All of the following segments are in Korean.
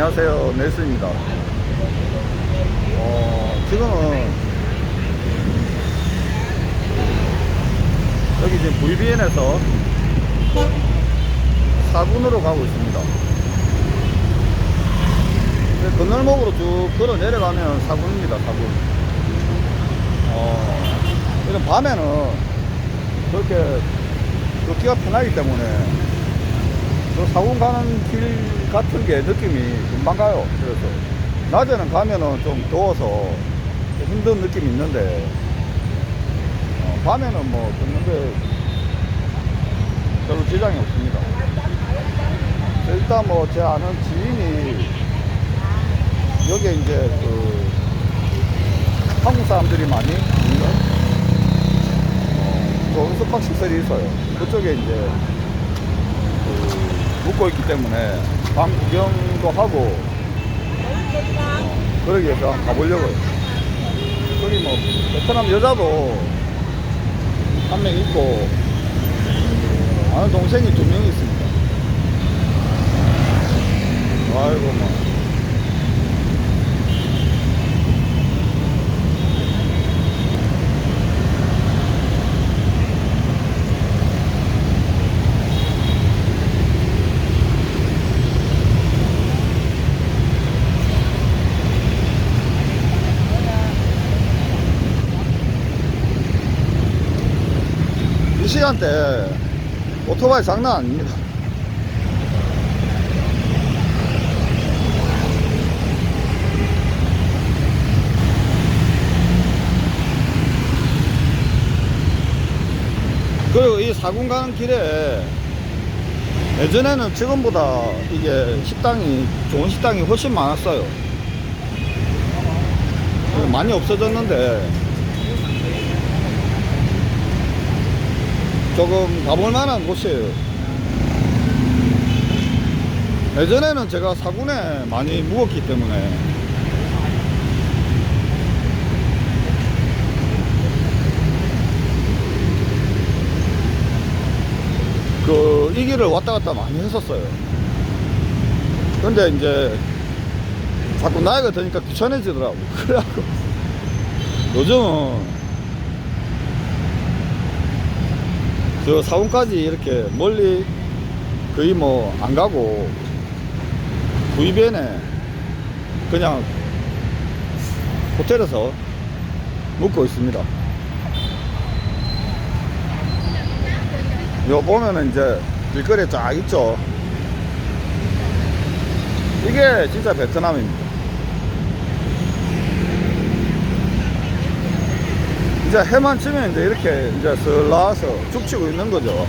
안녕하세요. 넬슨입니다. 어, 지금은 여기 지금 VBN에서 4군으로 가고 있습니다. 네, 건널목으로 쭉 걸어 내려가면 4군입니다 4군. 어, 이런 밤에는 그렇게 걷기가 편하기 때문에 저 사군 가는 길 같은 게 느낌이 금방 가요. 그래서 낮에는 가면은 좀 더워서 힘든 느낌이 있는데 어, 밤에는 뭐 걷는데 별로 지장이 없습니다. 일단 뭐 제 아는 지인이 여기에 이제 그 한국 사람들이 많이 있는 어, 좋은 숙박 시설이 있어요. 그쪽에 이제 그 묵고 있기 때문에 밤 구경도 하고 어, 그러기 위해서 한번 가보려고요. 거기 뭐 베트남 여자도 한 명 있고 아는 동생이 두 명 있습니다. 아이고 뭐. 시간 대 오토바이 장난 아닙니다. 그리고 이 사군 가는 길에 예전에는 지금보다 이게 식당이 좋은 식당이 훨씬 많았어요. 많이 없어졌는데 조금 가볼 만한 곳이에요. 예전에는 제가 사군에 많이 묵었기 때문에 그 이 길을 왔다 갔다 많이 했었어요. 근데 이제 자꾸 나이가 드니까 귀찮아지더라고. 그래갖고 요즘은 저 사원까지 이렇게 멀리 거의 뭐 안 가고 VBN에 그냥 호텔에서 묵고 있습니다. 요 보면은 이제 길거리에 쫙 있죠. 이게 진짜 베트남입니다. 이제 해만 치면 이제 이렇게 이제 슬 나와서 죽치고 있는 거죠.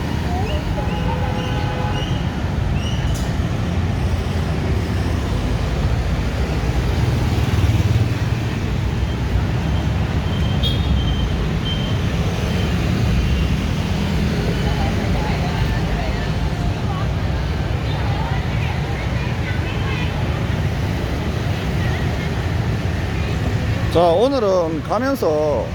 자, 오늘은 가면서